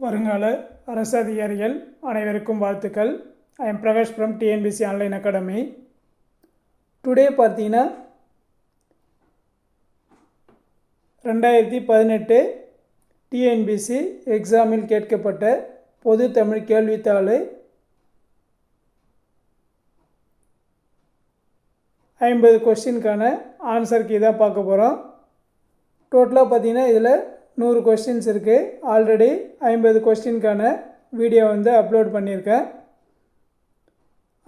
வருங்கால அரசு அதிகாரிகள் அனைவருக்கும் வாழ்த்துக்கள். I am Prakash from TNPSC online academy today பார்த்தீங்கன்னா ரெண்டாயிரத்தி பதினெட்டு டிஎன்பிசி எக்ஸாமில் கேட்கப்பட்ட பொது தமிழ் கேள்வித்தாள் ஐம்பது கொஸ்டினுக்கான ஆன்சருக்கு இதாக பார்க்க போகிறோம் டோட்டலாக பார்த்தீங்கன்னா இதில் நூறு கொஸ்டின்ஸ் இருக்குது ஆல்ரெடி ஐம்பது கொஸ்டினுக்கான வீடியோ வந்து அப்லோட் பண்ணியிருக்கேன்.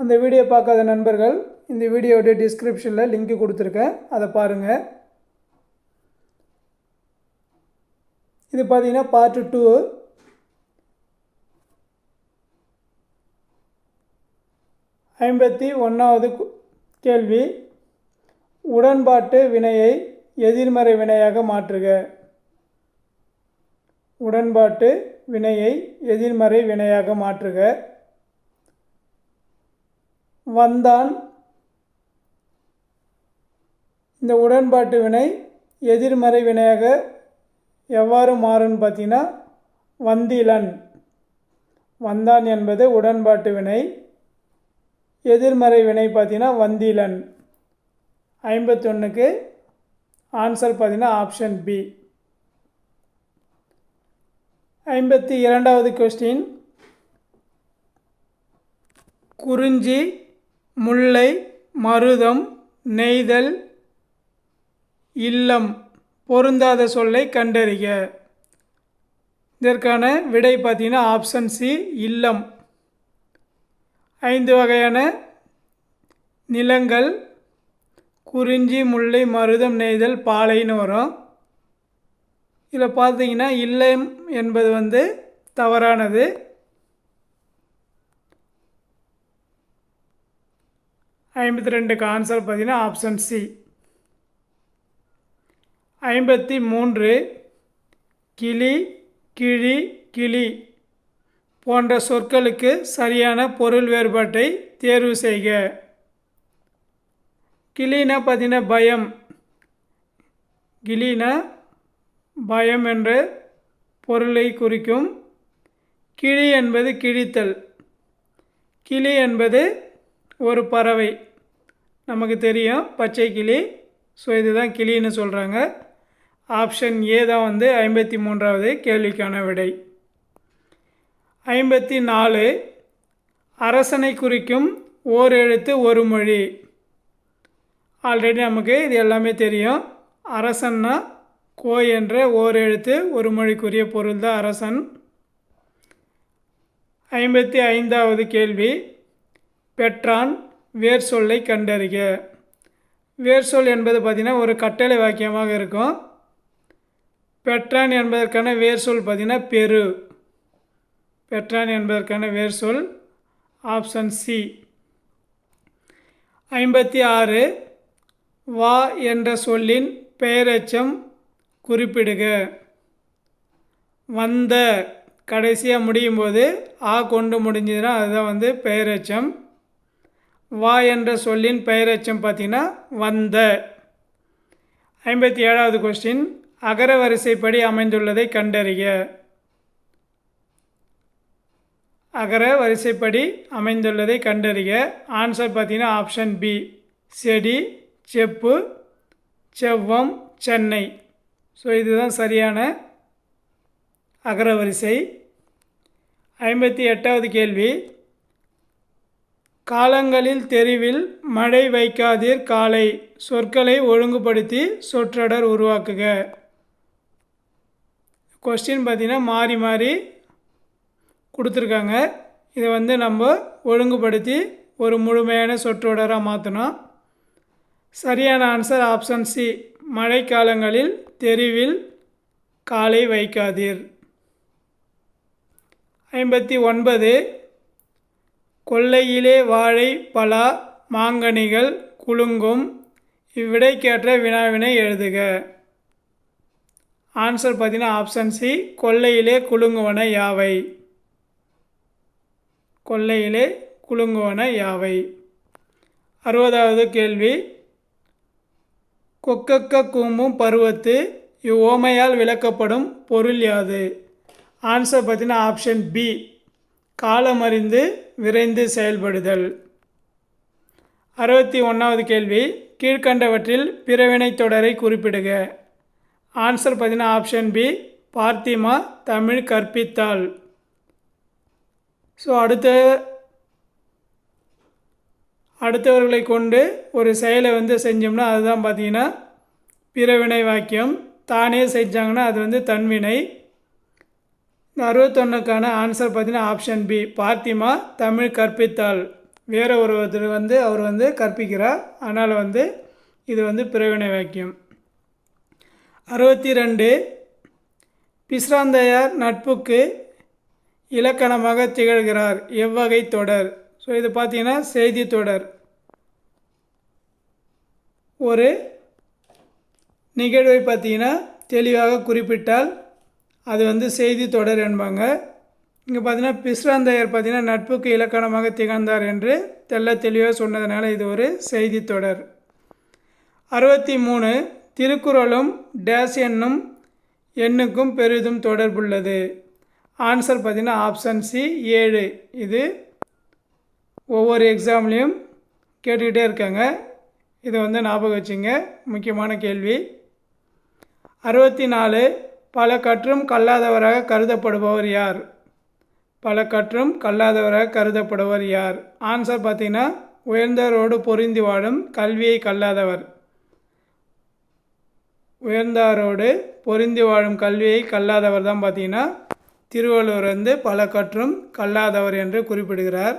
அந்த வீடியோ பார்க்காத நண்பர்கள் இந்த வீடியோடைய டிஸ்கிரிப்ஷனில் லிங்க் கொடுத்துருக்கேன். அதை பாருங்கள் இது பார்த்தீங்கன்னா பார்ட்டு டூ ஐம்பத்தி ஒன்றாவது கேள்வி. உடன்பாட்டு வினையை எதிர்மறை வினையாக மாற்றுக. உடன்பாட்டு வினையை எதிர்மறை வினையாக மாற்றுக. வந்தான் இந்த உடன்பாட்டு வினை எதிர்மறை வினையாக எவ்வாறு மாறும்னு பார்த்தீங்கன்னா வந்திலன். வந்தான் என்பது உடன்பாட்டு வினை எதிர்மறை வினை பார்த்தீங்கன்னா வந்திலன். ஐம்பத்தொன்றுக்கு ஆன்சர் பார்த்தீங்கன்னா ஆப்ஷன் பி ஐம்பத்தி இரண்டாவது கொஸ்டின் குறிஞ்சி முல்லை மருதம் நெய்தல் இல்லம். பொருந்தாத சொல்லை கண்டறிக. இதற்கான விடை பார்த்தீங்கன்னா ஆப்ஷன் சி இல்லம். ஐந்து வகையான நிலங்கள் குறிஞ்சி முல்லை மருதம் நெய்தல் பாலைன்னு வரும். இதில் பார்த்தீங்கன்னா இல்லை என்பது வந்து தவறானது. ஐம்பத்தி ரெண்டுக்கு ஆன்சர் பார்த்தீங்கன்னா ஆப்ஷன் சி ஐம்பத்தி மூன்று கிளி கிழி கிளி போன்ற சொற்களுக்கு சரியான பொருள் வேறுபாட்டை தேர்வு செய்க. கிளினா பார்த்தீங்கன்னா பயம். கிளினா பயம் என்ற பொருளை குறிக்கும். கிளி என்பது கிழித்தல். கிளி என்பது ஒரு பறவை. நமக்கு தெரியும் பச்சை கிளி. ஸோ இதுதான் கிளின்னு சொல்கிறாங்க ஆப்ஷன் ஏ தான் வந்து ஐம்பத்தி மூன்றாவது கேள்விக்கான விடை. ஐம்பத்தி நாலு அரசனை குறிக்கும் ஓர் எழுத்து ஒரு மொழி. ஆல்ரெடி நமக்கு இது எல்லாமே தெரியும். அரசன்னா கோ என்ற ஓர் எழுத்து ஒரு மொழிக்குரிய பொருள்தான் அரசன். ஐம்பத்தி ஐந்தாவது கேள்வி பெற்றான் வேர் சொல்லை கண்டறிக. வேர் சொல் என்பது பார்த்திங்கன்னா ஒரு கட்டளை வாக்கியமாக இருக்கும். பெற்றான் என்பதற்கான வேர் சொல் பார்த்திங்கன்னா பெரு. பெற்றான் என்பதற்கான வேர் சொல் ஆப்ஷன் சி. ஐம்பத்தி ஆறு வா என்ற சொல்லின் பெயரெச்சம் குறிப்பிடுக. வந்த கடைசியாக முடியும் போது ஆ கொண்டு முடிஞ்சதுன்னா அதுதான் வந்து பெயரெச்சம். வா என்ற சொல்லின் பெயரெச்சம் பார்த்திங்கன்னா வந்த. ஐம்பத்தி ஏழாவது கொஸ்டின் அகர வரிசைப்படி அமைந்துள்ளதை கண்டறிய அகர வரிசைப்படி அமைந்துள்ளதை கண்டறிய ஆன்சர் பார்த்திங்கன்னா ஆப்ஷன் பி செடி செப்பு செவ்வம் சென்னை. ஸோ இதுதான் சரியான அகரவரிசை. ஐம்பத்தி எட்டாவது கேள்வி. காலங்களில் தெருவில் மழை வைக்காதீர் காலை. சொற்களை ஒழுங்குபடுத்தி சொற்றொடர் உருவாக்குக. கொஸ்டின் பார்த்திங்கன்னா மாறி மாறி கொடுத்துருக்காங்க. இதை வந்து நம்ம ஒழுங்குபடுத்தி ஒரு முழுமையான சொற்றொடராக மாற்றணும் சரியான ஆன்சர் ஆப்ஷன் சி மழைக்காலங்களில் தெருவில் காலை வைக்காதீர். ஐம்பத்தி ஒன்பது கொல்லையிலே வாழை பலா மாங்கனிகள் குலுங்கும். இவ்விடைக்கேற்ற வினாவினை எழுதுக. ஆன்சர் பார்த்தீங்கன்னா ஆப்ஷன் சி கொல்லையிலே குலுங்குவன யாவை? கொல்லையிலே குலுங்குவன யாவை? அறுபதாவது கேள்வி கொக்கக்க கூம்பும் பருவத்து இவ்வோமையால் விளக்கப்படும் பொருள் யாது? ஆன்சர் பார்த்தீங்கன்னா ஆப்ஷன் பி காலமறிந்து விரைந்து செயல்படுதல். அறுபத்தி ஒன்றாவது கேள்வி. கீழ்கண்டவற்றில் பிறவினை தொடரை குறிப்பிடுக. ஆன்சர் பார்த்தீங்கன்னா ஆப்ஷன் பி பார்த்திமா தமிழ் கற்பித்தாள். ஸோ அடுத்த அடுத்தவர்களை கொண்டு ஒரு செயலை வந்து செஞ்சோம்னா அதுதான் பார்த்தீங்கன்னா பிறவினை வாக்கியம் தானே செஞ்சாங்கன்னா அது வந்து தன்வினை. இந்த அறுபத்தொன்னுக்கான ஆன்சர் பார்த்தீங்கன்னா ஆப்ஷன் பி பார்த்திமா தமிழ் கற்பித்தாள். வேற ஒருத்தர் வந்து அவர் வந்து கற்பிக்கிறார். அதனால் வந்து இது வந்து பிறவினை வாக்கியம் அறுபத்தி ரெண்டு பிஸ்ராந்தையார் நட்புக்கு இலக்கணமாக திகழ்கிறார். எவ்வகை தொடர். ஸோ இது பார்த்தீங்கன்னா செய்தி தொடர். ஒரு நிகழ்வை பார்த்தீங்கன்னா தெளிவாக குறிப்பிட்டால் அது வந்து செய்தி தொடர் என்பாங்க. இங்கே பார்த்தீங்கன்னா பிஸ்ராந்தையர் பார்த்தீங்கன்னா நட்புக்கு இலக்கணமாக திகழ்ந்தார் என்று தெள்ள தெளிவாக சொன்னதுனால இது ஒரு செய்தி தொடர். அறுபத்தி மூணு திருக்குறளும் டேஸ் என்னும் எண்ணுக்கும் பெரிதும் தொடர்புள்ளது. ஆன்சர் பார்த்தீங்கன்னா ஆப்ஷன் சி ஏழு. இது ஒவ்வொரு எக்ஸாம்லேயும் கேட்டுக்கிட்டே இருக்காங்க. இதை வந்து ஞாபகம் வச்சுங்க. முக்கியமான கேள்வி. அறுபத்தி நாலு பல கற்றும் கல்லாதவராக கருதப்படுபவர் யார்? பல கற்றும் கல்லாதவராக கருதப்படுவர் யார்? ஆன்சர் பார்த்தீங்கன்னா உயர்ந்தவரோடு பொருந்தி வாழும் கல்வியை கல்லாதவர். உயர்ந்தாரோடு பொருந்தி வாழும் கல்வியை கல்லாதவர் தான் பார்த்தீங்கன்னா திருவள்ளுவர் வந்து பல கற்றும் கல்லாதவர் என்று குறிப்பிடுகிறார்.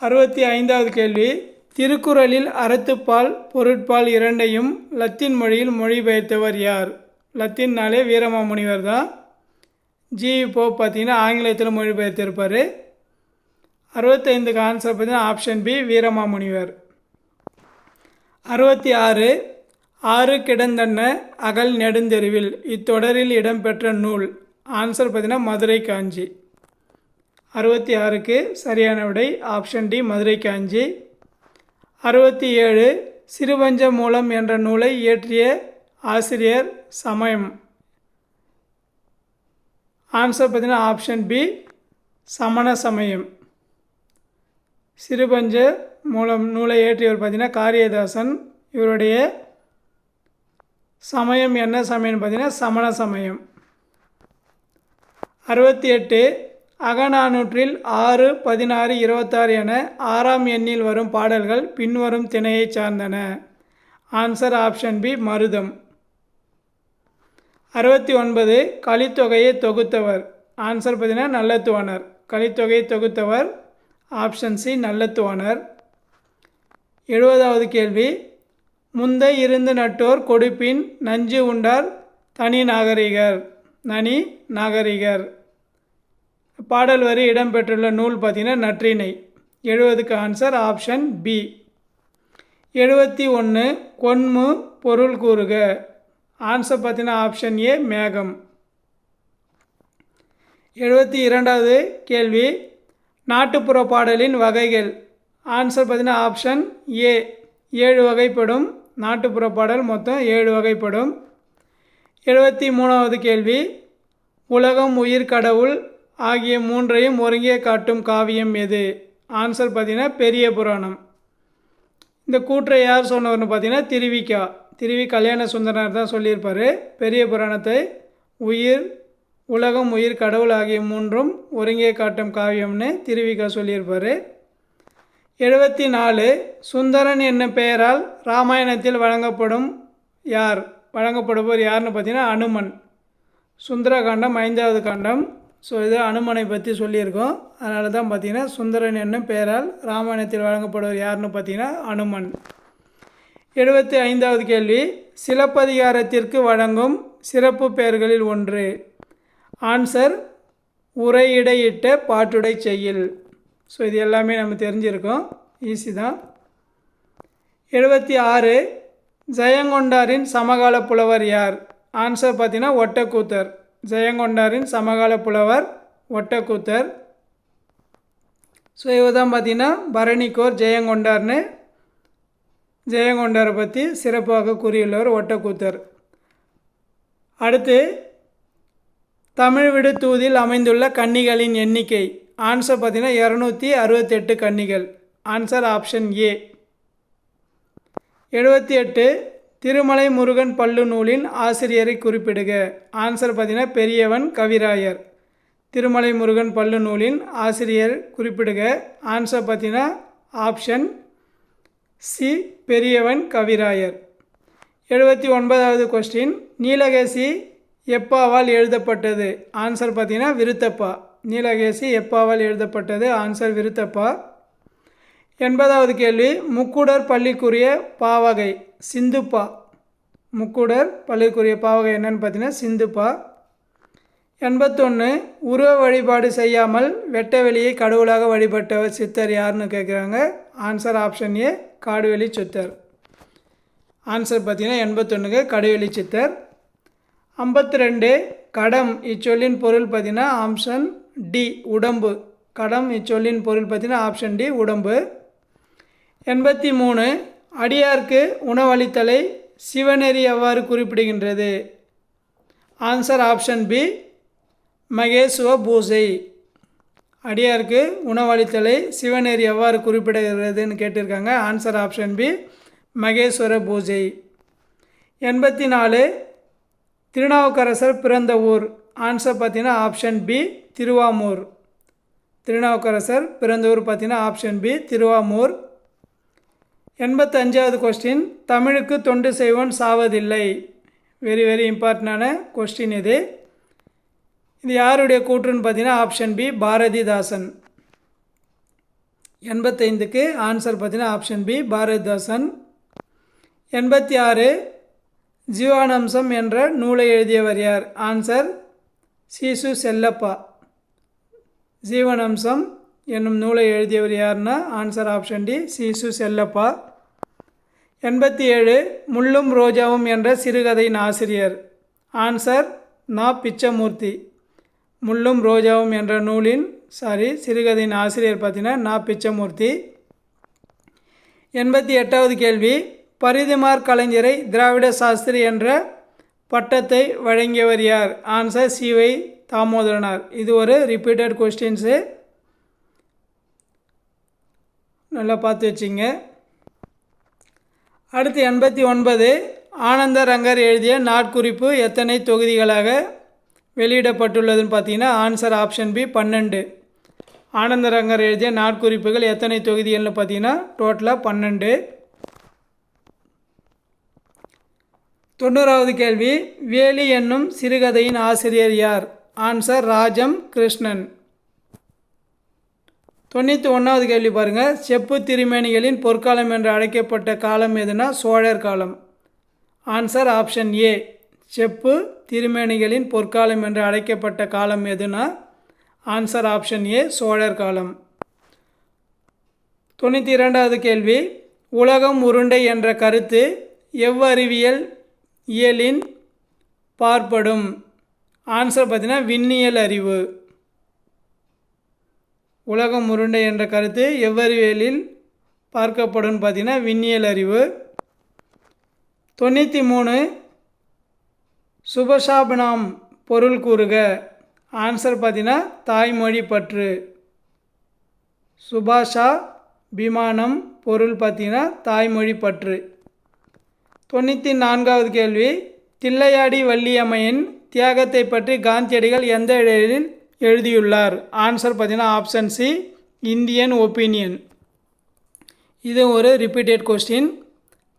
அறுபத்தி ஐந்தாவது கேள்வி. திருக்குறளில் அறத்துப்பால் பொருட்பால் இரண்டையும் லத்தீன் மொழியில் மொழிபெயர்த்தவர் யார்? லத்தீன்னாலே வீரமாமுனிவர் தான். ஜி. இப்போ பார்த்தீங்கன்னா ஆங்கிலத்தில் மொழிபெயர்த்திருப்பார். அறுபத்தைந்துக்கு ஆன்சர் பார்த்தீங்கன்னா ஆப்ஷன் பி வீரமாமுனிவர் அறுபத்தி ஆறு ஆறு கிடந்தன்ன அகல் நெடுந்தெருவில் இத்தொடரில் இடம்பெற்ற நூல். ஆன்சர் பார்த்தீங்கன்னா மதுரை காஞ்சி. அறுபத்தி ஆறுக்கு சரியான விடை ஆப்ஷன் டி மதுரை காஞ்சி. அறுபத்தி ஏழு சிறுபஞ்ச மூலம் என்ற நூலை இயற்றிய ஆசிரியர் சமயம். ஆன்சர் பார்த்தீங்கன்னா ஆப்ஷன் பி சமண சமயம். சிறுபஞ்ச மூலம் நூலை இயற்றியவர் பார்த்தீங்கன்னா காரியதாசன். இவருடைய சமயம் என்ன சமயம்னு பார்த்தீங்கன்னா சமண சமயம். அறுபத்தி எட்டு அகநானூற்றில் ஆறு பதினாறு இருபத்தாறு என ஆறாம் எண்ணில் வரும் பாடல்கள் பின்வரும் திணையைச் சார்ந்தன. ஆன்சர் ஆப்ஷன் பி மருதம். அறுபத்தி ஒன்பது கலித்தொகையை தொகுத்தவர். ஆன்சர் பார்த்தீங்கன்னா நல்லத்துவானர். கலித்தொகையை தொகுத்தவர். Option C Nallanthuvanar. எழுபதாவது கேள்வி. முந்தை இருந்து நட்டோர் கொடுப்பின் நஞ்சு உண்டார் தனி நாகரிகர். நனி நாகரிகர். பாடல் வரி இடம்பெற்றுள்ள நூல் பார்த்திங்கன்னா நற்றினை. எழுபதுக்கு ஆன்சர் ஆப்ஷன் பி எழுபத்தி ஒன்று கொன்மு பொருள் கூறுக. ஆன்சர் பார்த்தீங்கன்னா ஆப்ஷன் ஏ மேகம். எழுபத்தி இரண்டாவது கேள்வி நாட்டுப்புற பாடலின் வகைகள். ஆன்சர் பார்த்தீங்கன்னா ஆப்ஷன் ஏ ஏழு வகைப்படும். நாட்டுப்புற பாடல் மொத்தம் ஏழு வகைப்படும். எழுபத்தி மூணாவது கேள்வி உலகம் உயிர் கடவுள் ஆகிய மூன்றையும் ஒருங்கே காட்டும் காவியம் எது? ஆன்சர் பார்த்தீங்கன்னா பெரிய புராணம். இந்த கூற்றை யார் சொன்னவர்னு பார்த்தீங்கன்னா திருவிக்கா. திருவி கல்யாண சுந்தரனார் தான் சொல்லியிருப்பார். பெரிய புராணத்தை உயிர் உலகம் உயிர் கடவுள் ஆகிய மூன்றும் ஒருங்கே காட்டும் காவியம்னு திருவிக்கா சொல்லியிருப்பார். எழுபத்தி நாலு சுந்தரன் என்னும் பெயரால் ராமாயணத்தில் வழங்கப்படும் யார்? வழங்கப்படுபவர் யாருன்னு பார்த்தீங்கன்னா அனுமன். சுந்தரகாண்டம் ஐந்தாவது காண்டம். ஸோ இது அனுமனை பற்றி சொல்லியிருக்கோம். அதனால தான் பார்த்தீங்கன்னா சுந்தரன் என்னும் பெயரால் ராமாயணத்தில் வழங்கப்படுவர் யாருன்னு பார்த்தீங்கன்னா அனுமன். எழுபத்தி ஐந்தாவது கேள்வி. சிலப்பதிகாரத்திற்கு வழங்கும் சிறப்பு பெயர்களில் ஒன்று. ஆன்சர் உரையிடையிட்ட பாட்டுடை செய்யில். ஸோ இது எல்லாமே நம்ம தெரிஞ்சிருக்கோம். ஈஸி தான். எழுபத்தி ஆறு ஜெயங்கொண்டாரின் சமகால புலவர் யார்? ஆன்சர் பார்த்தீங்கன்னா ஒட்டக்கூத்தர். ஜெயங்கொண்டாரின் சமகால புலவர் ஒட்டக்கூத்தர். ஸோ இவர் தான் பார்த்தீங்கன்னா பரணிக்கோர் ஜெயங்கொண்டார்னு. ஜெயங்கொண்டாரை பற்றி சிறப்பாக கூறியுள்ளவர் ஒட்டக்கூத்தர். அடுத்து தமிழ் விடு தூதில் அமைந்துள்ள கன்னிகளின் எண்ணிக்கை. ஆன்சர் பார்த்திங்கன்னா இரநூத்தி அறுபத்தெட்டு கன்னிகள். ஆன்சர் ஆப்ஷன் ஏ எழுபத்தி எட்டு திருமலை முருகன் பல்லு நூலின் ஆசிரியரை குறிப்பிடுக. ஆன்சர் பார்த்தீங்கன்னா பெரியவன் கவிராயர். திருமலை முருகன் பல்லு நூலின் ஆசிரியர் குறிப்பிடுக. ஆன்சர் பார்த்தீங்கன்னா ஆப்ஷன் சி பெரியவன் கவிராயர். எழுபத்தி ஒன்பதாவது கொஸ்டின் நீலகேசி எப்பாவால் எழுதப்பட்டது? ஆன்சர் பார்த்தீங்கன்னா விருத்தப்பா. நீலகேசி எப்பாவால் எழுதப்பட்டது? ஆன்சர் விருத்தப்பா. எண்பதாவது கேள்வி. முக்குடர் பள்ளிக்குரிய பாவகை. சிந்துப்பா. முக்குடர் பள்ளிக்குரிய பாவகை என்னன்னு பார்த்தீங்கன்னா சிந்துப்பா. எண்பத்தொன்று உருவ வழிபாடு செய்யாமல் வெட்ட வெளியை கடவுளாக வழிபட்டவர் சித்தர் யாருன்னு கேட்குறாங்க? ஆன்சர் ஆப்ஷன் ஏ காடுவெளி சித்தர். ஆன்சர் பார்த்தீங்கன்னா எண்பத்தொன்றுக்கு கடுவெளி சித்தர். ஐம்பத்தி ரெண்டு கடம் இச்சொல்லின் பொருள் பார்த்தீங்கன்னா ஆப்ஷன் டி உடம்பு. கடம் இச்சொல்லின் பொருள் பார்த்தீங்கன்னா ஆப்ஷன் டி உடம்பு. எண்பத்தி மூணு அடியார்க்கு உணவளித்தலை சிவநெறி எவ்வாறு குறிப்பிடுகின்றது? ஆன்சர் ஆப்ஷன் பி மகேசுவ பூசை அடியாருக்கு உணவளித்தலை சிவநெறி எவ்வாறு குறிப்பிடுகிறதுன்னு கேட்டிருக்காங்க. ஆன்சர் ஆப்ஷன் பி மகேஸ்வர பூஜை. எண்பத்தி நாலு திருநாவுக்கரசர் பிறந்த ஊர். ஆன்சர் பார்த்தீங்கன்னா ஆப்ஷன் பி திருவாமூர். திருநாவுக்கரசர் பிறந்த ஊர் பார்த்தீங்கன்னா ஆப்ஷன் பி திருவாமூர். எண்பத்தஞ்சாவது கொஸ்டின் தமிழுக்கு தொண்டு செய்வோன் சாவதில்லை. வெரி வெரி இம்பார்ட்டண்டான கொஸ்டின் இது. இது யாருடைய கூற்றுன்னு பார்த்தீங்கன்னா ஆப்ஷன் பி பாரதிதாசன். எண்பத்தைந்துக்கு ஆன்சர் பார்த்தீங்கன்னா ஆப்ஷன் பி பாரதிதாசன். எண்பத்தி ஆறு ஜீவானம்சம் என்ற நூலை எழுதியவர் யார்? ஆன்சர் சீசு செல்லப்பா. ஜீவனம்சம் என்னும் நூலை எழுதியவர் யாருன்னா ஆன்சர் ஆப்ஷன் டி சீசு செல்லப்பா. எண்பத்தி ஏழு முள்ளும் ரோஜாவும் என்ற சிறுகதையின் ஆசிரியர். ஆன்சர் நா. பிச்சமூர்த்தி. முள்ளும் ரோஜாவும் என்ற நூலின் சாரி சிறுகதையின் ஆசிரியர் பார்த்தீங்கன்னா நா. பிச்சமூர்த்தி. எண்பத்தி எட்டாவது கேள்வி பரிதிமார் கலைஞரை திராவிட சாஸ்திரி என்ற பட்டத்தை வழங்கியவர் யார்? ஆன்சர் சிவை தாமோதரனார். இது ஒரு ரிப்பீட்டட் கொஸ்டின்ஸு நல்லா பார்த்து வச்சிங்க. அடுத்து எண்பத்தி ஒன்பது ஆனந்த ரங்கர் எழுதிய நாட்குறிப்பு எத்தனை தொகுதிகளாக வெளியிடப்பட்டுள்ளதுன்னு பார்த்தீங்கன்னா ஆன்சர் ஆப்ஷன் பி பன்னெண்டு. ஆனந்த ரங்கர் எழுதிய நாட்குறிப்புகள் எத்தனை தொகுதிகள்னு பார்த்தீங்கன்னா டோட்டலாக பன்னெண்டு. தொண்ணூறாவது கேள்வி வேலி என்னும் சிறுகதையின் ஆசிரியர் யார்? ஆன்சர் ராஜம் கிருஷ்ணன். தொண்ணூற்றி ஒன்றாவது கேள்வி பாருங்கள் செப்பு திருமேனிகளின் பொற்காலம் என்று அழைக்கப்பட்ட காலம் எதுனா? சோழர் காலம். ஆன்சர் ஆப்ஷன் ஏ செப்பு திருமேனிகளின் பொற்காலம் என்று அழைக்கப்பட்ட காலம் எதுனா? ஆன்சர் ஆப்ஷன் ஏ சோழர் காலம். தொண்ணூற்றி இரண்டாவது கேள்வி. உலகம் உருண்டை என்ற கருத்து எவ்வறிவியல் இயலின் பார்ப்படும்? ஆன்சர் பார்த்தீங்கன்னா விண்ணியல் அறிவு. உலகம் உருண்டை என்ற கருத்து எவ்வறிவியலில் பார்க்கப்படும் பார்த்தீங்கன்னா விண்ணியல் அறிவு. தொண்ணூற்றி மூணு சுபசாபனாம் பொருள் கூறுக. ஆன்சர் பார்த்தீங்கன்னா தாய்மொழி பற்று. சுபாஷா விமானம் பொருள் பார்த்தீங்கன்னா தாய்மொழி பற்று. தொண்ணூற்றி நான்காவது கேள்வி தில்லையாடி வள்ளியம்மையின் தியாகத்தை பற்றி காந்தியடிகள் எந்த இதழில் எழுதியுள்ளார். ஆன்சர் பார்த்தீங்கன்னா ஆப்ஷன் சி இந்தியன் ஒப்பீனியன் இது ஒரு ரிப்பீட்டட் கொஸ்டின்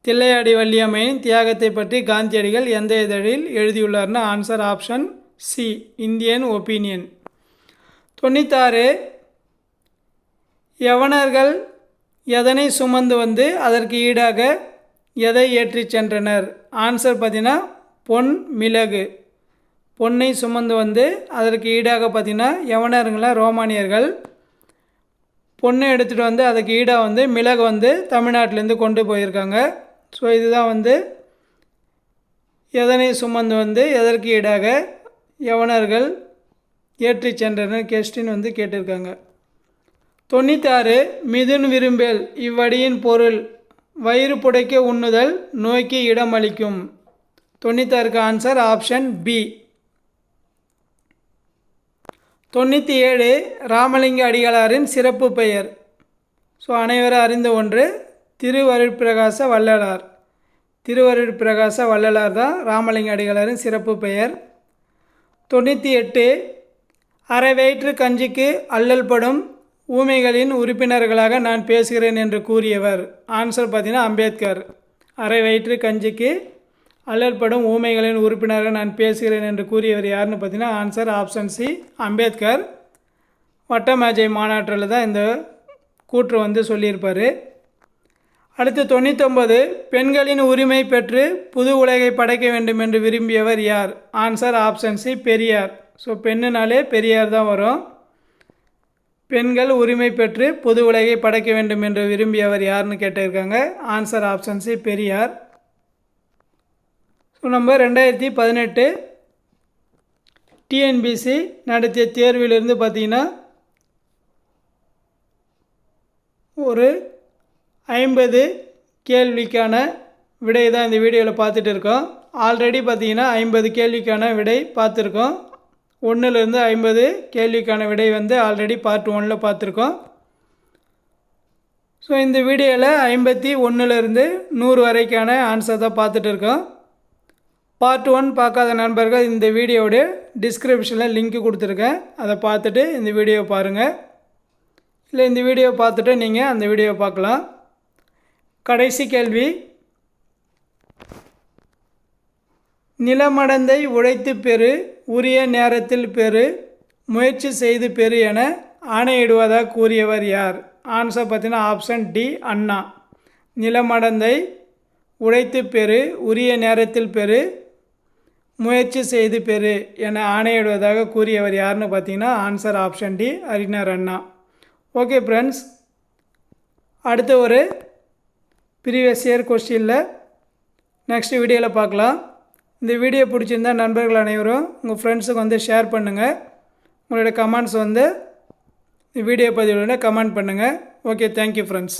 தில்லையாடி வள்ளியம்மையின் தியாகத்தை பற்றி காந்தியடிகள் எந்த இதழில் எழுதியுள்ளார்னு answer option C Indian Opinion தொண்ணூத்தாறு யவனர்கள் எதனை சுமந்து வந்து அதற்கு ஈடாக எதை ஏற்றிச் சென்றனர்? ஆன்சர் பார்த்தீங்கன்னா பொன் மிளகு. பொன்னை சுமந்து வந்து அதற்கு ஈடாக பார்த்திங்கன்னா யவனருங்கள ரோமானியர்கள். பொண்ணை எடுத்துகிட்டு வந்து அதுக்கு ஈடாக வந்து மிளகு வந்து தமிழ்நாட்டிலேருந்து கொண்டு போயிருக்காங்க. ஸோ இதுதான் வந்து எதனை சுமந்து வந்து எதற்கு ஈடாக யவனர்கள் ஏற்றி சென்றனர் கெஸ்டின் வந்து கேட்டிருக்காங்க. தொண்ணூத்தாறு மிதுன் விரும்பேல் இவ்வடியின் பொருள் வயிறு புடைக்க உண்ணுதல் நோய்க்கு இடமளிக்கும். தொண்ணூத்தாறுக்கு ஆன்சர் ஆப்ஷன் பி தொண்ணூற்றி ஏழு ராமலிங்க அடிகளாரின் சிறப்பு பெயர். ஸோ அனைவரும் அறிந்த ஒன்று திருவருட்பிரகாச வள்ளலார். திருவருட்பிரகாச வள்ளலார் தான் ராமலிங்க அடிகளாரின் சிறப்பு பெயர். தொண்ணூற்றி எட்டு அரை வயிற்று கஞ்சிக்கு அல்லல் படும் ஊமைகளின் உறுப்பினர்களாக நான் பேசுகிறேன் என்று கூறியவர். ஆன்சர் பார்த்தீங்கன்னா அம்பேத்கர். அரை வயிற்று கஞ்சிக்கு அல்லற்படும் ஊமைகளின் உறுப்பினராக நான் பேசுகிறேன் என்று கூறியவர் யாருன்னு பார்த்தீங்கன்னா ஆன்சர் ஆப்ஷன் சி அம்பேத்கர். வட்டமேஜை மாநாட்டில் தான் இந்த கூற்று வந்து சொல்லியிருப்பார். அடுத்து தொண்ணூத்தொம்பது பெண்களின் உரிமை பெற்று புது உலகை படைக்க வேண்டும் என்று விரும்பியவர் யார்? Answer option C Periyar. So பெண்ணுனாலே Periyar தான் வரும். பெண்கள் உரிமை பெற்று புது உலகை படைக்க வேண்டும் என்று விரும்பியவர் யாருன்னு கேட்டிருக்காங்க? Answer option C Periyar. So நம்ம ரெண்டாயிரத்தி பதினெட்டு. டிஎன்பிசி நடத்திய தேர்விலிருந்து பார்த்தீங்கன்னா ஒரு ஐம்பது கேள்விக்கான விடை தான் இந்த வீடியோவில் பார்த்துட்டு இருக்கோம். ஆல்ரெடி பார்த்திங்கன்னா ஐம்பது கேள்விக்கான விடை பார்த்துருக்கோம். ஒன்றுலேருந்து ஐம்பது கேள்விக்கான விடை வந்து ஆல்ரெடி பார்ட் ஒனில் பார்த்துருக்கோம். ஸோ இந்த வீடியோவில் ஐம்பத்தி ஒன்றுலேருந்து நூறு வரைக்கான ஆன்சர் தான் பார்த்துட்டு இருக்கோம். பார்ட் ஒன் பார்க்காத நண்பர்கள் இந்த வீடியோடைய டிஸ்கிரிப்ஷனில் லிங்க் கொடுத்துருக்கேன். அதை பார்த்துட்டு இந்த வீடியோ பாருங்கள் இல்லை இந்த வீடியோ பார்த்துட்டு நீங்கள் அந்த வீடியோ பார்க்கலாம். கடைசி கேள்வி. நிலமடந்தை உழைத்து பெறு உரிய நேரத்தில் பெறு முயற்சி செய்து பெறு என ஆணையிடுவதாக கூறியவர் யார்? ஆன்சர் பார்த்தீங்கன்னா ஆப்ஷன் டி அண்ணா. நிலமடந்தை உழைத்து பெறு உரிய நேரத்தில் பெறு முயற்சி செய்து பெறு என ஆணையிடுவதாக கூறியவர் யாருன்னு பார்த்தீங்கன்னா ஆன்சர் ஆப்ஷன் டி அறிஞர் அண்ணா ஓகே ஃப்ரெண்ட்ஸ் அடுத்த ஒரு ப்ரீவியஸ் இயர் கொஸ்டினில் நெக்ஸ்ட் வீடியோவில் பார்க்கலாம். இந்த வீடியோ பிடிச்சிருந்தா நண்பர்கள் அனைவரும் உங்கள் ஃப்ரெண்ட்ஸுக்கு வந்து ஷேர் பண்ணுங்கள் உங்களோட கமெண்ட்ஸ் வந்து இந்த வீடியோ பதிவில் கமெண்ட் பண்ணுங்கள் ஓகே தேங்க்யூ ஃப்ரெண்ட்ஸ்